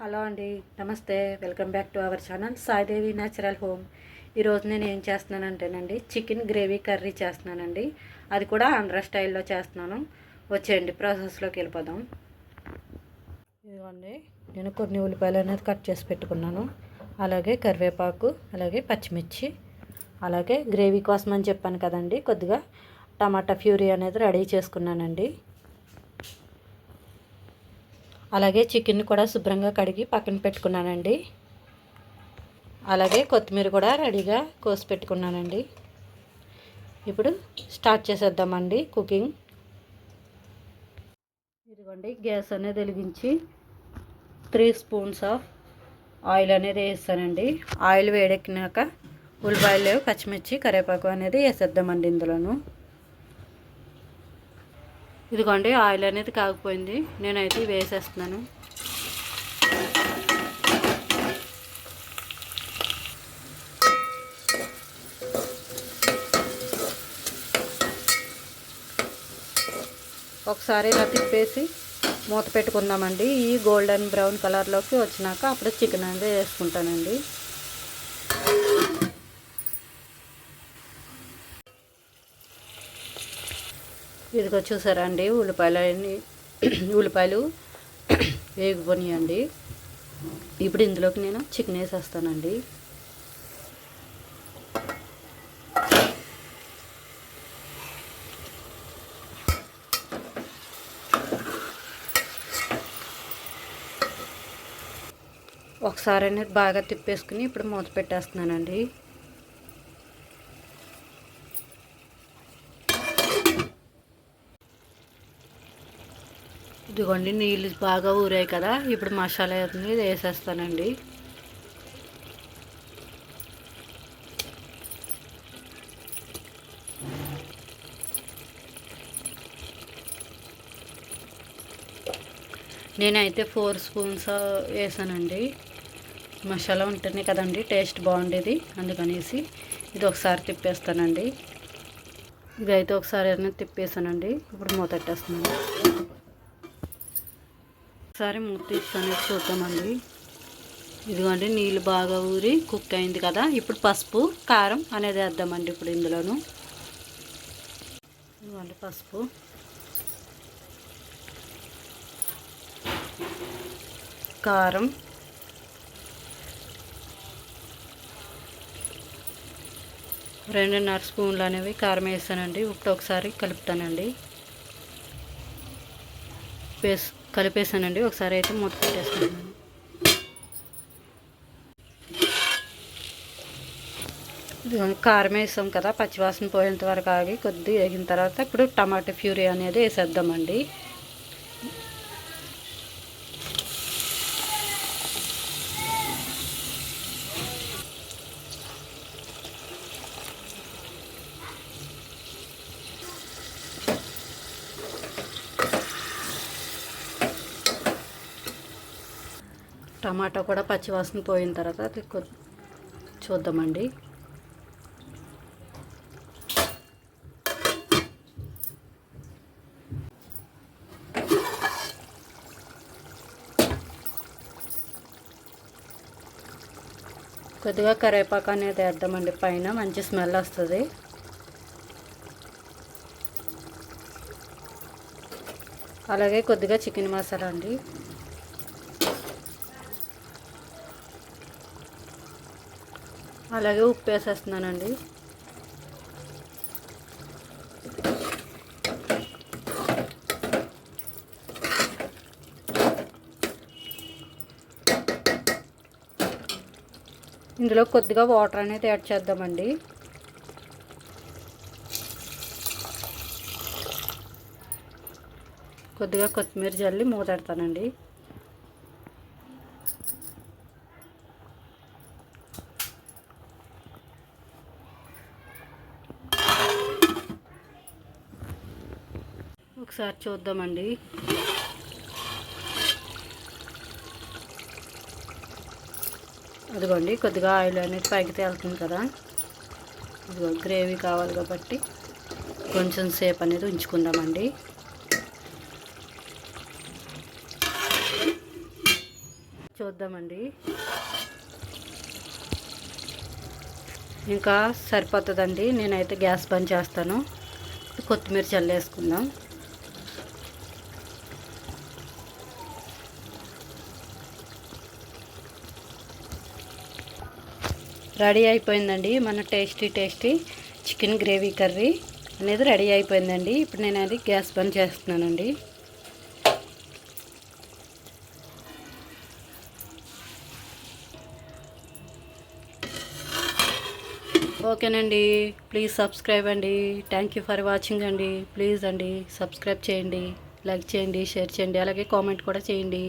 Hello అండి నమస్తే. Welcome back to our channel Saidevi natural home. ఈరోజు నేను ఏం చేస్తున్నానంటేనండి చికెన్ గ్రేవీ కర్రీ చేస్తున్నానండి. అది కూడా ఆంధ్ర స్టైల్లో చేస్తున్నాను. వచ్చేయండి ప్రాసెస్లోకి వెళ్ళిపోదాం. ఇదిగోండి నేను కొన్ని ఉల్లిపాయలు అనేది కట్ చేసి పెట్టుకున్నాను. అలాగే కరివేపాకు అలాగే పచ్చిమిర్చి అలాగే గ్రేవీ కోసం అని చెప్పాను కదండి. కొద్దిగా టమాటా ఫ్యూరీ అనేది రెడీ చేసుకున్నానండి. అలాగే చికెన్ కూడా శుభ్రంగా కడిగి పక్కన పెట్టుకున్నానండి. అలాగే కొత్తిమీర కూడా రెడీగా కోసి పెట్టుకున్నానండి. ఇప్పుడు స్టార్ట్ చేసేద్దామండి కుకింగ్. ఇదిగోండి గ్యాస్ అనేది వెలిగించి త్రీ స్పూన్స్ ఆఫ్ ఆయిల్ అనేది వేస్తానండి. ఆయిల్ వేడెక్కినాక ఉల్లిపాయలు పచ్చిమిర్చి కరివేపాకు అనేది వేసేద్దామండి ఇందులోను. ఇదిగోండి ఆయిల్ అనేది కాగిపోయింది. నేనైతే వేసేస్తున్నాను. ఒకసారి ఇలా తిప్పేసి మూత పెట్టుకుందామండి. ఈ గోల్డెన్ బ్రౌన్ కలర్లోకి వచ్చినాక అప్పుడు చికెన్ అనేది వేసుకుంటానండి. ఇదిగో చూసారా అండి ఉల్లిపాయలు అన్ని ఉల్లిపాయలు వేగిపోనియండి ఇప్పుడు ఇందులోకి నేను చికెన్ వేసేస్తానండి. ఒకసారి అనేది బాగా తిప్పేసుకుని ఇప్పుడు మూత పెట్టేస్తున్నానండి. ఇదిగోండి నీళ్ళు బాగా ఊరాయి కదా. ఇప్పుడు మసాలా ఇది వేసేస్తానండి. నేనైతే ఫోర్ స్పూన్స్ వేసానండి. మసాలా ఉంటుంది కదండి టేస్ట్ బాగుండేది అందుకనేసి ఇది ఒకసారి తిప్పేస్తానండి. ఇదైతే ఒకసారి ఏదైనా తిప్పేసానండి. ఇప్పుడు మూతట్టేస్తున్నాను ఒకసారి మూత తీసుకొని చూద్దామండి. ఇదిగోండి నీళ్ళు బాగా ఊరి కుక్ అయింది కదా. ఇప్పుడు పసుపు కారం అనేది వేద్దామండి ఇప్పుడు ఇందులోను. ఇదిగోండి పసుపు. కారం. రెండున్నర స్పూన్లు అనేవి కారం వేసానండి. ఇప్పుడు ఒకసారి కలుపుతానండి. పేస్ కలిపేసానండి ఒకసారి అయితే మూత పెట్టేసుకుంటున్నాను. కారం వేసాం కదా పచ్చివాసన పోయేంత వరకు ఆగి కొద్దిగా వేగిన తర్వాత ఇప్పుడు టమాటా ప్యూరీ అనేది వేసేద్దామండి. టమాటా కూడా పచ్చివాసన పోయిన తర్వాత అది చూద్దామండి. కొద్దిగా కరివేపాకు అనేది వేద్దామండి. పైన మంచి స్మెల్ వస్తుంది. అలాగే కొద్దిగా చికెన్ మసాలా అండి. అలాగే ఉప్పు వేసేస్తున్నానండి. ఇందులో కొద్దిగా వాటర్ అనేది యాడ్ చేద్దామండి. కొద్దిగా కొత్తిమీర జల్లి మూతెడతానండి. ఒకసారి చూద్దామండి. అదిగోండి కొద్దిగా ఆయిల్ అనేది పైకి తేలుతుంది కదా. ఇదిగో గ్రేవీ కావాలి కాబట్టి కొంచెం సేపు అనేది ఉంచుకుందామండి. చూద్దామండి. ఇంకా సరిపోతుందండి. నేనైతే గ్యాస్ బంద్ చేస్తాను. కొత్తిమీర చల్లేసుకుందాం. రెడీ అయిపోయిందండి మన tasty tasty chicken gravy curry అనేది రెడీ అయిపోయిందండి. ఇప్పుడు నేను అది గ్యాస్ బంద్ చేస్తున్నానండి. ఓకేనండి. ప్లీజ్ సబ్స్క్రైబ్ అండి. థ్యాంక్ యూ ఫర్ వాచింగ్ అండి. ప్లీజ్ అండి. సబ్స్క్రైబ్ చేయండి. లైక్ చేయండి. షేర్ చేయండి. అలాగే కామెంట్ కూడా చేయండి.